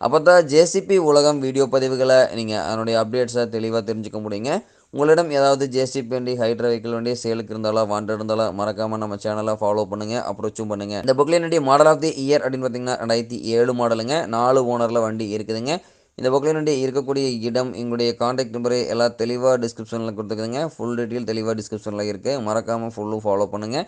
அப்போ தான் ஜேசிபி உலகம் வீடியோ பதிவுகளை நீங்கள் அதனுடைய அப்டேட்ஸை தெளிவாக தெரிஞ்சுக்க முடியுங்க. உங்களிடம் ஏதாவது ஜேசிபி வண்டி ஹைட்ரா வெஹிக்கிள் வண்டி சேலுக்கு இருந்தாலும் வாண்டட் இருந்தாலும் மறக்காமல் நம்ம சேனலை ஃபாலோ பண்ணுங்கள் அப்ரோச்சும் பண்ணுங்கள் இந்த புக்லினுடைய மாடல் ஆஃப் தி இயர் அப்படின்னு பார்த்தீங்கன்னா ரெண்டாயிரத்தி ஏழு மாடலுங்க நாலு ஓனரில் வண்டி இருக்குதுங்க. இந்த புக்லினுடைய இருக்கக்கூடிய இடம் எங்களுடைய காண்டாக்ட் நம்பரு எல்லாம் தெளிவாக டிஸ்கிரிப்ஷனில் கொடுத்துருக்குதுங்க ஃபுல் டீட்டெயில் தெளிவாக டிஸ்கிரிப்ஷனில் இருக்குது மறக்காமல் ஃபுல்லும் ஃபாலோ பண்ணுங்கள்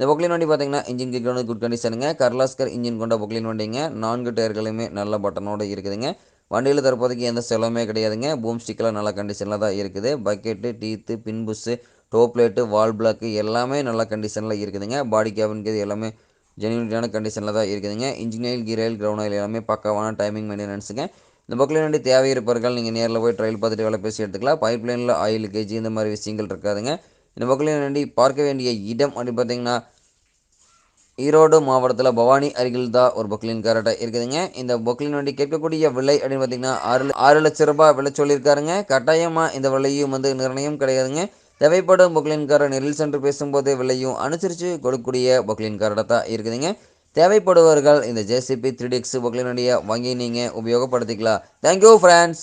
இந்த பொக்லின் வண்டி பார்த்தீங்கன்னா இன்ஜின் கிக் வந்து குட் கண்டிஷனுங்க கர்லாஸ்கர் இன்ஜின் கொண்ட பொக்லின் வண்டிங்க. நான்கு டயர்களுமே நல்ல பட்டனோடு இருக்குதுங்க. வண்டியில் தற்போதைக்கு எந்த செலவுமே கிடையாதுங்க. பூம் ஸ்டிக்கெலாம் நல்ல கண்டிஷனில் தான் இருக்குது. Bucket teeth pin bush top plate top light valve block எல்லாமே நல்ல கண்டிஷனில் இருக்குதுங்க. பாடி கேபின்கிறது எல்லாமே ஜென்யூனிட்டியான கண்டிஷனில் தான் இருக்குதுங்க. Engine oil gear oil ground oil எல்லாமே பக்காவான டைமிங் மெயின்டெனன்ஸுங்க இந்த பக்கில் வண்டி தேவை இருப்பவர்கள் நீங்கள் நேரில் போய் ட்ரையல் பார்த்துட்டு வேலை பேசி எடுத்துக்கலாம். பைப் லைனில் ஆயில் கேஜி இந்த மாதிரி விஷயங்கள் இருக்காதுங்க. இந்த பக்கில் வண்டி பார்க்க வேண்டிய இடம் அப்படின்னு பார்த்தீங்கன்னா ஈரோடு மாவட்டத்தில் பவானி அருகில் தான் ஒரு பொக்லின் காரட்டை இருக்குதுங்க இந்த பொக்லின் வண்டி கேட்கக்கூடிய விலை அப்படின்னு பார்த்தீங்கன்னா ஆறு ஆறு லட்ச ரூபாய் விலை சொல்லியிருக்காருங்க. கட்டாயமாக இந்த விலையும் வந்து நிர்ணயம் கிடையாதுங்க. தேவைப்படும் பொக்லின் காரை நெரில் சென்று பேசும்போது விலையும் அனுசரித்து கொடுக்கக்கூடிய பொக்லின் காரட்டை தான் இருக்குதுங்க தேவைப்படுபவர்கள் இந்த ஜேசிபி த்ரீ டிஎக்ஸ் பொக்லின் வண்டியை வாங்கி நீங்கள் உபயோகப்படுத்திக்கலாம். Thank you friends